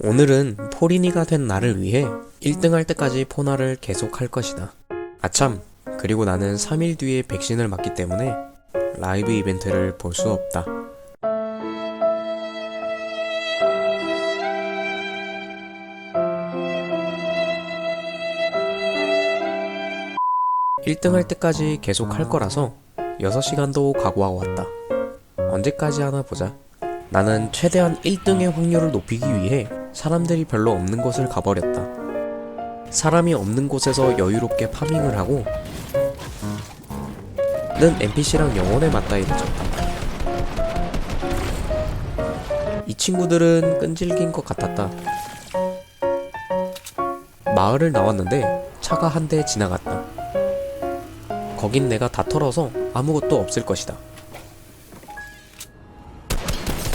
오늘은 포린이가 된 나를 위해 1등 할 때까지 포나를 계속 할 것이다. 아참, 그리고 나는 3일 뒤에 백신을 맞기 때문에 라이브 이벤트를 볼 수 없다. 일등 할 때까지 계속 할 거라서 6시간도 각오하고 왔다. 언제까지 하나 보자. 나는 최대한 1등의 확률을 높이기 위해 사람들이 별로 없는 곳을 가버렸다. 사람이 없는 곳에서 여유롭게 파밍을 하고 는 NPC랑 영혼에 맞다이를 쳤다. 이 친구들은 끈질긴 것 같았다. 마을을 나왔는데 차가 한 대 지나갔다. 거긴 내가 다 털어서 아무것도 없을 것이다.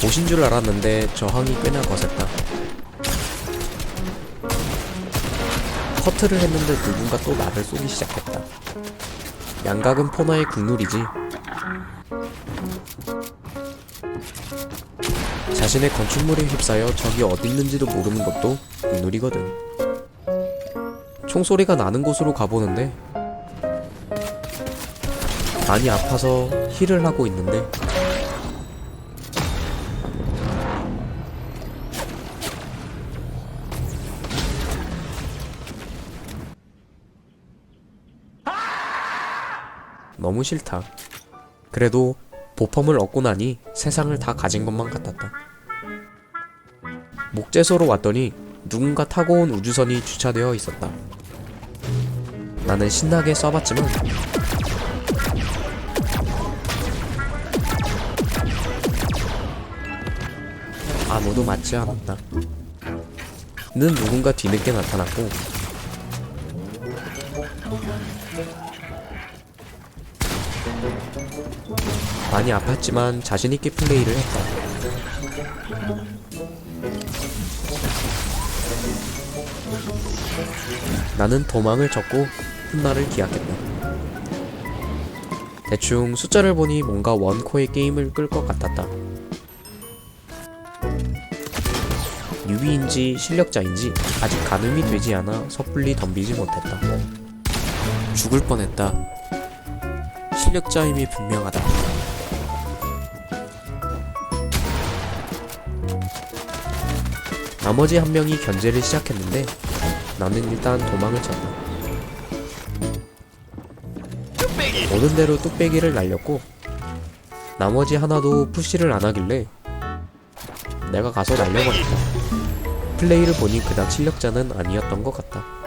보신 줄 알았는데 저항이 꽤나 거셌다. 커트를 했는데 누군가 또 나를 쏘기 시작했다. 양각은 포나의 국룰이지. 자신의 건축물에 휩싸여 적이 어딨는지도 모르는 것도 국룰이거든. 총소리가 나는 곳으로 가보는데 많이 아파서 힐을 하고 있는데 너무 싫다. 그래도 보펌을 얻고 나니 세상을 다 가진 것만 같았다. 목재소로 왔더니 누군가 타고 온 우주선이 주차되어 있었다. 나는 신나게 쏴봤지만 아무도 맞지 않았다. 는 누군가 뒤늦게 나타났고 많이 아팠지만 자신있게 플레이를 했다. 나는 도망을 쳤고 훗날을 기약했다. 대충 숫자를 보니 뭔가 원코의 게임을 끌 것 같았다. 유비인지 실력자인지 아직 가늠이 되지 않아 섣불리 덤비지 못했다. 죽을 뻔했다. 실력자임이 분명하다. 나머지 한 명이 견제를 시작했는데 나는 일단 도망을 쳤다. 오는 대로 뚝배기를 날렸고 나머지 하나도 푸시를 안 하길래 내가 가서 날려버렸다. 플레이를 보니 그닥 실력자는 아니었던 것 같다.